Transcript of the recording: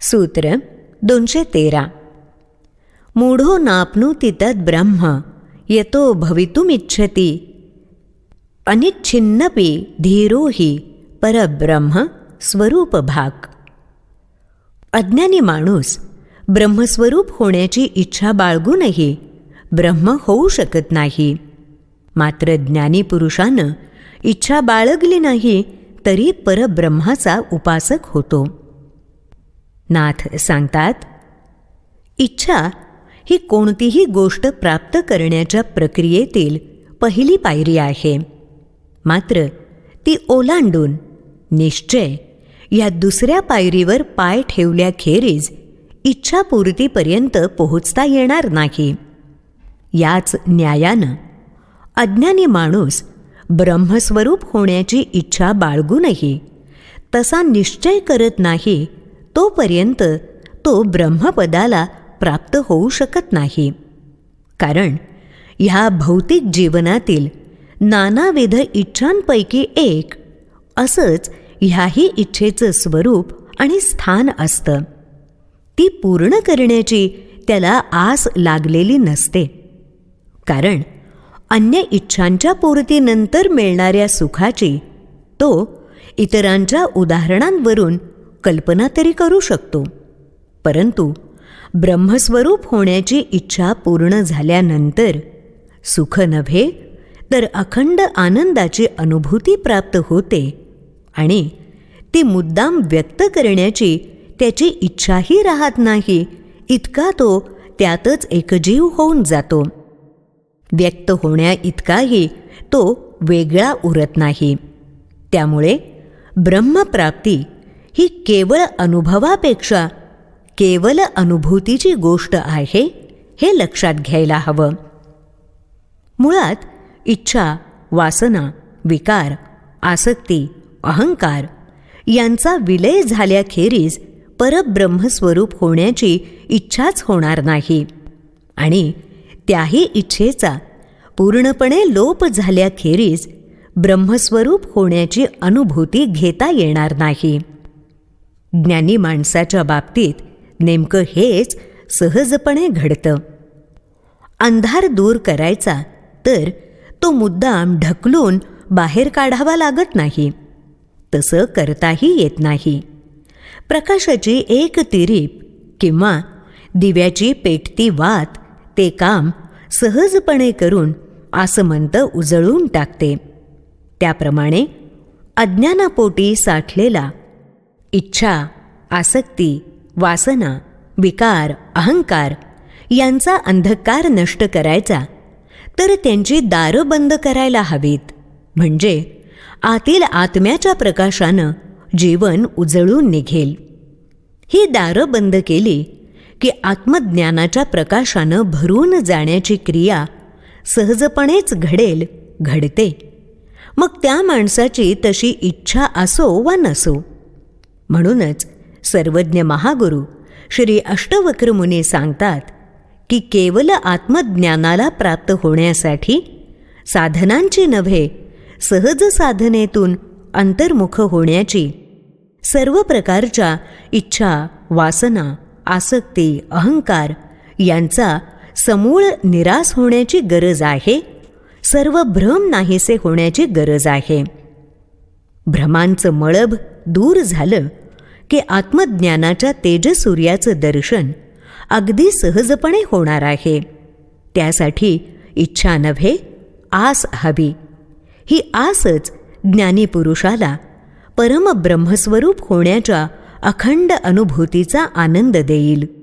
सूत्र दोनशे तेरा. मूढो नापनुती तद् ब्रह्म यतो भवितुमिच्छति। अनिच्छिन्नपि धीरो हि परब्रह्म स्वरूपभाग अज्ञानी माणूस ब्रह्मस्वरूप होण्याची इच्छा बाळगूनही ब्रह्म होऊ शकत नाही. मात्र ज्ञानी पुरुषानं इच्छा बाळगली नाही तरी परब्रह्माचा उपासक होतो. नाथ सांगतात इच्छा ही कोणतीही गोष्ट प्राप्त करण्याच्या प्रक्रियेतील पहिली पायरी आहे. मात्र ती ओलांडून निश्चय या दुसऱ्या पायरीवर पाय ठेवल्याखेरीज इच्छापूर्तीपर्यंत पोहोचता येणार नाही. याच न्यायानं अज्ञानी माणूस ब्रह्मस्वरूप होण्याची इच्छा बाळगूनही तसा निश्चय करत नाही तोपर्यंत तो ब्रह्मपदाला प्राप्त होऊ शकत नाही. कारण ह्या भौतिक जीवनातील नानाविध इच्छांपैकी एक असंच ह्याही इच्छेचं स्वरूप आणि स्थान असतं. ती पूर्ण करण्याची त्याला आस लागलेली नसते. कारण अन्य इच्छांच्या पूर्तीनंतर मिळणाऱ्या सुखाची तो इतरांच्या उदाहरणांवरून कल्पना तरी करू शकतो. परंतु ब्रह्मस्वरूप होण्याची इच्छा पूर्ण झाल्यानंतर सुख नव्हे तर अखंड आनंदाची अनुभूती प्राप्त होते आणि ती मुद्दाम व्यक्त करण्याची त्याची इच्छाही राहत नाही इतका तो त्यातच एकजीव होऊन जातो. व्यक्त होण्या इतकाही तो वेगळा उरत नाही. त्यामुळे ब्रह्मप्राप्ती ही केवळ अनुभवापेक्षा केवळ अनुभूतीची गोष्ट आहे हे लक्षात घ्यायला हवं. मुळात इच्छा वासना विकार आसक्ती अहंकार यांचा विलय झाल्याखेरीज परब्रह्मस्वरूप होण्याची इच्छाच होणार नाही आणि त्याही इच्छेचा पूर्णपणे लोप झाल्याखेरीज ब्रह्मस्वरूप होण्याची अनुभूती घेता येणार नाही. ज्ञानी माणसाच्या बाबतीत नेमकं हेच सहजपणे घडतं. अंधार दूर करायचा तर तो मुद्दाम ढकलून बाहेर काढावा लागत नाही. तसं करताही येत नाही. प्रकाशाची एक तिरीप किंवा दिव्याची पेटती वात ते काम सहजपणे करून आसमंत उजळून टाकते. त्याप्रमाणे अज्ञानापोटी साठलेला इच्छा आसक्ती वासना विकार अहंकार यांचा अंधकार नष्ट करायचा तर त्यांची दारं बंद करायला हवीत. म्हणजे आतील आत्म्याच्या प्रकाशानं जीवन उजळून निघेल. ही दारं बंद केली की आत्मज्ञानाच्या प्रकाशानं भरून जाण्याची क्रिया सहजपणेच घडेल घडते. मग त्या माणसाची तशी इच्छा असो वा नसो म्हणूनच सर्वज्ञ महागुरु श्री अष्टवक्र मुनी सांगतात की केवल आत्मज्ञानाला प्राप्त होण्यासाठी साधनांची नव्हे सहज साधनेतून अंतर्मुख होण्याची सर्व प्रकारच्या इच्छा वासना आसक्ती अहंकार यांचा समूळ निराश होण्याची गरज आहे सर्व भ्रम नाहीसे होण्याची गरज आहे. भ्रमांचं मळभ दूर झालं की आत्मज्ञानाच्या तेजसूर्याचं दर्शन अगदी सहजपणे होणार आहे. त्यासाठी इच्छा नव्हे आस हवी. ही आसच ज्ञानीपुरुषाला परमब्रह्मस्वरूप होण्याच्या अखंड अनुभूतीचा आनंद देईल.